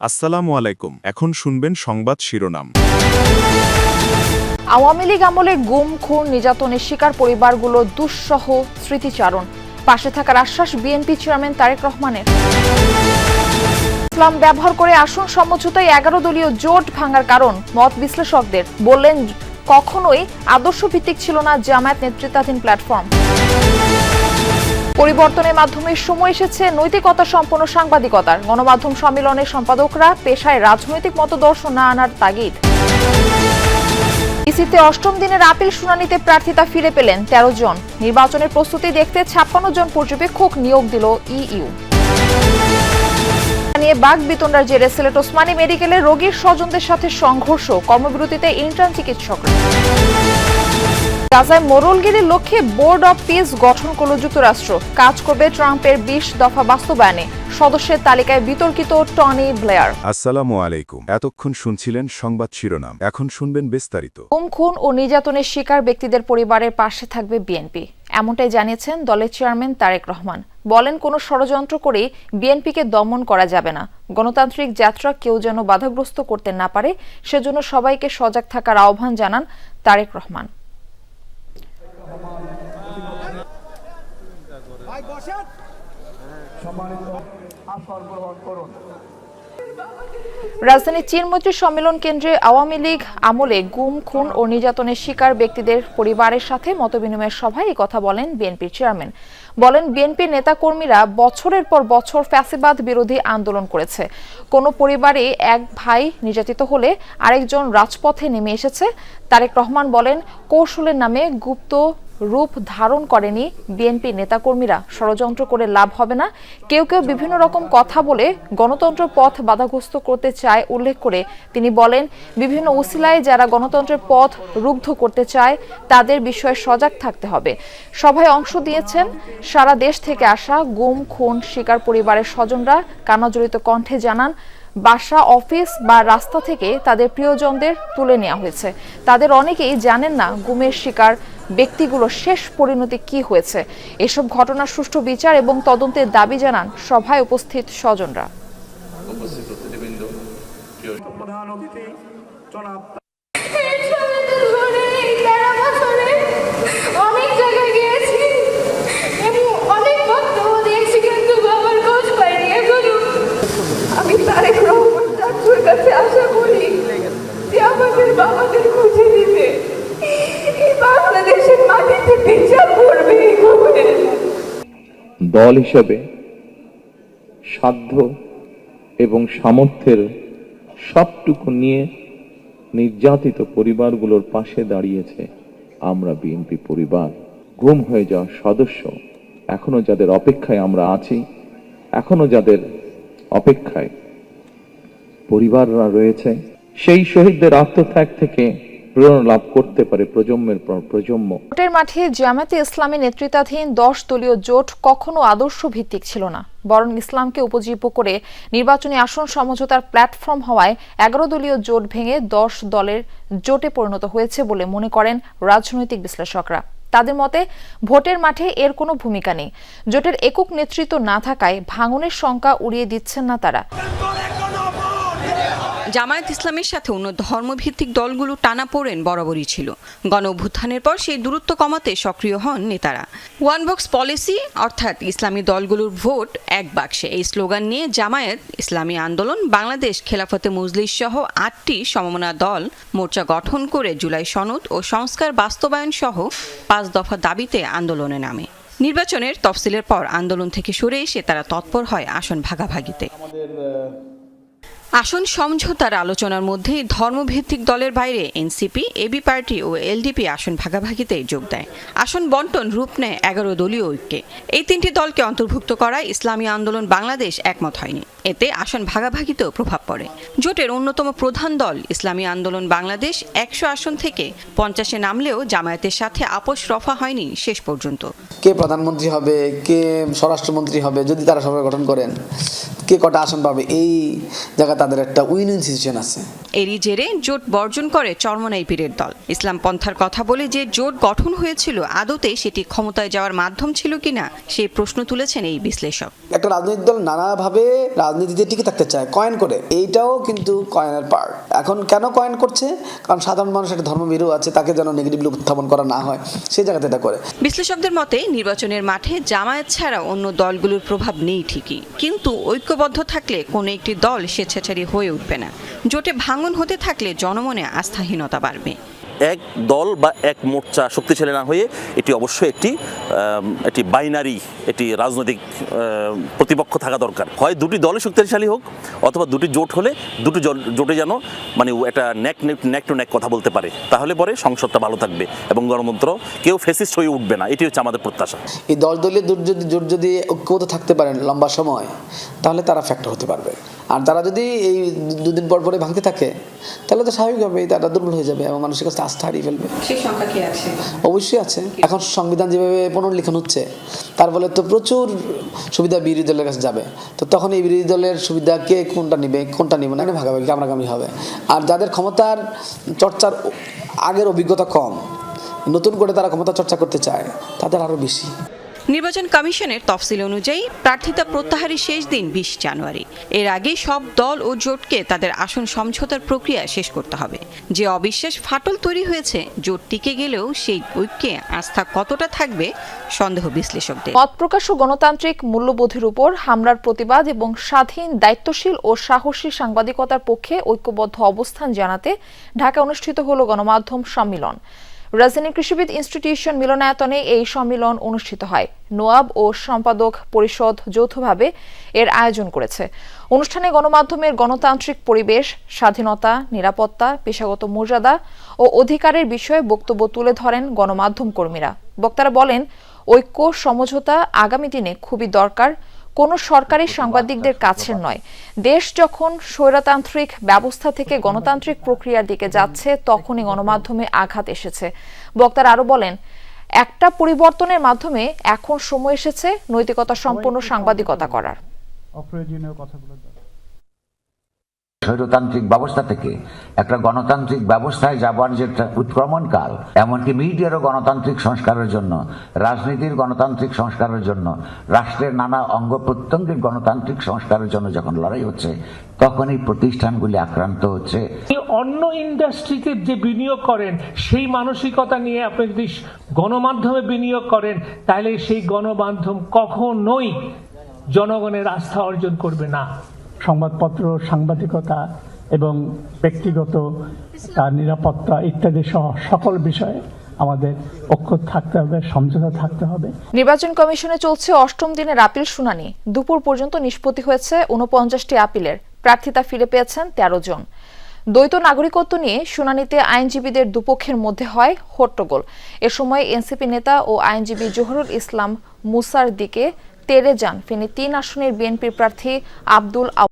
আসসালামু আলাইকুম। এখন শুনবেন সংবাদ শিরোনাম। আওয়ামী লীগ আমলে গুম, খুন, নির্যাতনের শিকার পরিবারগুলো দুঃসহ স্মৃতিচারণ। পাশে থাকার আশ্বাস বিএনপি চেয়ারম্যান তারেক রহমানের। ইসলাম ব্যবহার করে আসন সমঝোতায় এগারো দলীয় জোট ভাঙার কারণ, মত বিশ্লেষকদের। বললেন, কখনোই আদর্শ ভিত্তিক ছিল না জামায়াত নেতৃত্বাধীন প্ল্যাটফর্ম। পরিবর্তনের মাধ্যমে সময় এসেছে নৈতিকতা সম্পন্ন সাংবাদিকতার। গণমাধ্যম সম্মেলনের সম্পাদকরা পেশায় রাজনৈতিক মতদর্শ না আনার তাগিদ। ইসিতে অষ্টম দিনের আপিল শুনানিতে প্রার্থিতা ফিরে পেলেন তেরো জন। নির্বাচনের প্রস্তুতি দেখতে ছাপ্পান্ন জন পর্যবেক্ষক নিয়োগ দিল ইইউ। নিয়ে বাঘ বিতণ্ডার জেরে সিলেট ওসমানী মেডিকেলে রোগীর স্বজনদের সাথে সংঘর্ষ। কর্মবিরতিতে ইন্টার্ন চিকিৎসকরা। গাজায় মোরলগিরির লক্ষ্যে বোর্ড অব পিস গঠন করল যুক্তরাষ্ট্র। কাজ করবে ট্রাম্পের বিশ দফা বাস্তবায়নে। সদস্যের তালিকায় বিতর্কিত টনি ব্লেয়ার। আসসালামু আলাইকুম। এতক্ষণ শুনছিলেন সংবাদ শিরোনাম। এখন শুনবেন বিস্তারিত। গুম খুন ও নির্যাতনের শিকার ব্যক্তিদের পরিবারের পাশে থাকবে বিএনপি। এমনটাই জানিয়েছেন দলের চেয়ারম্যান তারেক রহমান। বলেন কোনো ষড়যন্ত্র করে বিএনপিকে দমন করা যাবে না। গণতান্ত্রিক যাত্রা কেউ যেন বাধাগ্রস্ত করতে না পারে সেজন্য সবাইকে সজাগ থাকার আহ্বান জানান তারেক রহমান। রাজধানীর চীনমৈত্রী সম্মেলন কেন্দ্রে আওয়ামী লীগ আমলে গুম, খুন ও নির্যাতনের শিকার ব্যক্তিদের পরিবারের সাথে মতবিনিময়ের সভায় কথা বলেন বিএনপির চেয়ারম্যান। বলেন, বিএনপির নেতাকর্মীরা বছরের পর বছর ফ্যাসিবাদ বিরোধী আন্দোলন করেছে। কোনো পরিবারে এক ভাই নির্যাতিত হলে আরেকজন রাজপথে নেমে এসেছে। তারেক রহমান বলেন, কৌশলের নামে গুপ্ত রূপ ধারণ করেনি বিএনপি নেতাকর্মীরা। ষড়যন্ত্র করে লাভ হবে না। কেউ কেউ বিভিন্ন রকম কথা বলে গণতন্ত্র পথ বাধাগ্রস্ত করতে চায় উল্লেখ করে তিনি বলেন, বিভিন্ন উসিলায় যারা গণতন্ত্রের পথ রুগ্ধ করতে চায়, তাদের বিষয়ে সজাগ থাকতে হবে। সভায় অংশ দিয়েছেন সারা দেশ থেকে আসা গুম, খুন, শিকার পরিবারের স্বজনরা। কান্নাজড়িত কণ্ঠে জানান, বাসা, অফিস বা রাস্তা থেকে তাদের প্রিয়জনদের তুলে নেওয়া হয়েছে। তাদের অনেকেই জানেন না, গুমের শিকার ব্যক্তিগুলো শেষ পরিণতি কি হয়েছে? এসব ঘটনার সুষ্ঠু বিচার এবং তদন্তের দাবি জানান সভায় উপস্থিত স্বজনরা। দল হিসেবে, সাধ্য এবং সামর্থ্যের সবটুকু নিয়ে নির্যাতিত পরিবারগুলোর পাশে দাঁড়িয়েছে আমরা বিএনপি পরিবার। গুম হয়ে যাওয়া সদস্য এখনও যাদের অপেক্ষায় আমরা আছি, এখনও যাদের অপেক্ষায় পরিবাররা রয়েছে, সেই শহীদদের আত্মত্যাগ থেকে প্রেরণা লাভ করতে পারে প্রজন্মের পর প্রজন্ম। ভোটের মাঠে জামায়াতে ইসলামী নেতৃত্বাধীন দশ দলীয় জোট কখনো আদর্শ ভিত্তিক ছিল না। বরং ইসলামকে উপজীব্য করে নির্বাচনী আসন সমঝোতার প্ল্যাটফর্ম হওয়ায় এগারো দলীয় জোট ভেঙে দশ দলের জোটে পরিণত হয়েছে বলে মনে করেন রাজনৈতিক বিশ্লেষকরা। তাদের মতে, ভোটের মাঠে এর কোনো ভূমিকা নেই। জোটের একক নেতৃত্ব না থাকায় ভাঙনের শঙ্কা উড়িয়ে দিচ্ছেন না তারা। জামায়াত ইসলামের সাথে অন্য ধর্মভিত্তিক দলগুলো টানা পড়েন বরাবরই ছিল। গণ অভ্যুত্থানের পর সেই দূরত্ব কমাতে সক্রিয় হন নেতারা। ওয়ান বক্স পলিসি অর্থাৎ ইসলামী দলগুলোর ভোট এক বাক্সে। এই স্লোগান নিয়ে জামায়াত ইসলামী আন্দোলন, বাংলাদেশ খেলাফতে মজলিস সহ আটটি সমমনা দল মোর্চা গঠন করে জুলাই সনদ ও সংস্কার বাস্তবায়ন সহ পাঁচ দফা দাবিতে আন্দোলনে নামে। নির্বাচনের তফসিলের পর আন্দোলন থেকে সরে এসে তারা তৎপর হয় আসন ভাগাভাগিতে। আসন সমঝোতার আলোচনার মধ্যে ধর্মভিত্তিক দলের বাইরে এনসিপি, এবি পার্টি ও এলডিপি আসন ভাগাভাগিতে যোগ দেয়। আসন বন্টন রূপ নেয় এগারো দলীয় ঐক্যে। এই তিনটি দলকে অন্তর্ভুক্ত করায় ইসলামী আন্দোলন বাংলাদেশ একমত হয়নি। এতে আসন ভাগাভাগিতেও প্রভাব পড়ে। জোটের অন্যতম প্রধান দল ইসলামী আন্দোলন বাংলাদেশ একশো আসন থেকে পঞ্চাশে নামলেও জামায়াতের সাথে আপোষ রফা হয়নি শেষ পর্যন্ত। কে প্রধানমন্ত্রী হবে? কে স্বরাষ্ট্রমন্ত্রী হবে? যদি তারা সরকার গঠন করেন, কে কটা আসন পাবে? এই জায়গায় তারা তাদের একটা উইন উইন সিচুয়েশন আছে। এরই জেরে জোট বর্জন করে চরমনাই পীরের দল। ইসলাম পন্থার কথা বলে যে জোট গঠন হয়েছিল আদতে সেটি ক্ষমতায় যাওয়ার মাধ্যম ছিল কিনা সেই প্রশ্ন তুলেছেন এই বিশ্লেষক। একটা রাজনৈতিক দল নানাভাবে রাজনীতিতে টিকে থাকতে চায় কয়েন করে। এইটাও কিন্তু কয়েনের পার্ট এখন কেন কয়েন করছে? কারণ সাধারণ মানুষের ধর্মভীরু আছে, তাকে যেন নেগেটিভলি উত্থাপন করা না হয় সেই জায়গাতে এটা করে। বিশ্লেষকদের মতে, নির্বাচনের মাঠে জামায়াত ছাড়া অন্য দলগুলোর প্রভাব নেই ঠিকই। কিন্তু ঐক্যবদ্ধ থাকলে কোনো একটি দল স্বেচ্ছাচারী হয়ে উঠবে না। জোটে ভাঙন হতে থাকলে জনমনে আস্থাহীনতা বাড়বে। এক দল বা এক মোর্চা শক্তিশালী না হয়ে এটি অবশ্যই একটি একটি বাইনারি একটি রাজনৈতিক প্রতিপক্ষ থাকা দরকার। হয় দুটি দলে শক্তিশালী হোক অথবা দুটি জোট হলে দুটি জোটে যেন মানে একটা ন্যাক ন্যাক টু ন্যাক কথা বলতে পারে। তাহলে পরে সংসদটা ভালো থাকবে এবং গণতন্ত্র কেউ ফেসিস্ট হয়ে উঠবে না। এটি হচ্ছে আমাদের প্রত্যাশা। এই দশ দলীয় জোট যদি ঐক্যবদ্ধ থাকতে পারেন লম্বা সময়, তাহলে তারা ফ্যাক্টর হতে পারবে। আর তারা যদি এই দুদিন পর পরে ভাঙতে থাকে তাহলে তো স্বাভাবিকভাবেই তারা দুর্বল হয়ে যাবে এবং মানুষের কাছে আস্থা হারিয়ে ফেলবে। অবশ্যই আছে। এখন সংবিধান যেভাবে পুনর্লিখন হচ্ছে তার ফলে তো প্রচুর সুবিধা বিরোধী দলের কাছে যাবে। তো তখন এই বিরোধী দলের সুবিধা কে কোনটা নিবে কোনটা নিবে না ভাগাভাগি কামড়াকামি হবে। আর যাদের ক্ষমতার চর্চার আগের অভিজ্ঞতা কম নতুন করে তারা ক্ষমতা চর্চা করতে চায় তাদের আরও বেশি। নির্বাচন কমিশনের তফসিল অনুযায়ী প্রার্থিতা প্রত্যাহারের শেষ দিন বিশ জানুয়ারি। এর আগে সব দল ও জোটকে তাদের আসন সমঝোতার প্রক্রিয়া শেষ করতে হবে। যে অবিশ্বাস ফাটল তৈরি হয়েছে, জোট টিকে গেলেও সেই ঐক্যে আস্থা কতটা থাকবে, সন্দেহ বিশ্লেষকদের। মত প্রকাশ ও গণতান্ত্রিক মূল্যবোধের উপর হামলার প্রতিবাদ এবং স্বাধীন, দায়িত্বশীল ও সাহসী সাংবাদিকতার পক্ষে ঐক্যবদ্ধ অবস্থান জানাতে ঢাকা অনুষ্ঠিত হল গণমাধ্যম সম্মিলন। রাজধানী কৃষিবিদ ইনস্টিটিউশন মিলনায়তনে এই সম্মেলন অনুষ্ঠিত হয়। নোয়াব ও সম্পাদক পরিষদ যৌথভাবে এর আয়োজন করেছে। অনুষ্ঠানে গণমাধ্যমের গণতান্ত্রিক পরিবেশ, স্বাধীনতা, নিরাপত্তা, পেশাগত মর্যাদা ও অধিকারের বিষয়ে বক্তব্য তুলে ধরেন গণমাধ্যম কর্মীরা। বক্তারা বলেন, ঐক্য, সমঝোতা আগামী দিনে খুবই দরকার। কোনো সরকারি সাংবাদিকদের কাছে নয়। দেশ যখন স্বৈরতান্ত্রিক ব্যবস্থা থেকে গণতান্ত্রিক প্রক্রিয়ার দিকে যাচ্ছে, তখনই গণমাধ্যমে আঘাত এসেছে। বক্তারা আরও বলেন, একটা পরিবর্তনের মাধ্যমে এখন সময় এসেছে নৈতিকতা সম্পন্ন সাংবাদিকতা করার। অপ্রয়োজনীয় কথাগুলো স্বৈরতান্ত্রিক ব্যবস্থা থেকে একটা গণতান্ত্রিক ব্যবস্থায় যাবার যে উৎক্রমণকাল এমনকি মিডিয়ারও গণতান্ত্রিক সংস্কারের জন্য, রাজনীতির গণতান্ত্রিক সংস্কারের জন্য, রাষ্ট্রের নানা অঙ্গ প্রত্যঙ্গের গণতান্ত্রিক সংস্কারের জন্য যখন লড়াই হচ্ছে তখন এই প্রতিষ্ঠানগুলি আক্রান্ত হচ্ছে। অন্য ইন্ডাস্ট্রিতে যে বিনিয়োগ করেন, সেই মানসিকতা নিয়ে আপনি যদি গণমাধ্যমে বিনিয়োগ করেন, তাহলে সেই গণমাধ্যম কখনোই জনগণের আস্থা অর্জন করবে না। সংবাদপত্র, সাংবাদিকতা এবং ব্যক্তিগত নিরাপত্তা ইত্যাদি সহ সকল বিষয়ে আমাদের ঐক্য থাকতে হবে, সমঝোতা থাকতে হবে। নির্বাচন কমিশনে চলছে অষ্টম দিনের আপিল শুনানি। দুপুর পর্যন্ত নিষ্পত্তি হয়েছে উনপঞ্চাশটি আপিলের। প্রার্থিতা ফিরে পেয়েছেন তেরো জন। দ্বৈত নাগরিকত্ব নিয়ে শুনানিতে আইনজীবীদের দুপক্ষের মধ্যে হয় হট্টগোল। এ সময় এনসিপি নেতা ও আইনজীবী জহুরুল ইসলাম মুসার দিকে তেরে যান। ফেনী তিন আসনের বিএনপির প্রার্থী আব্দুল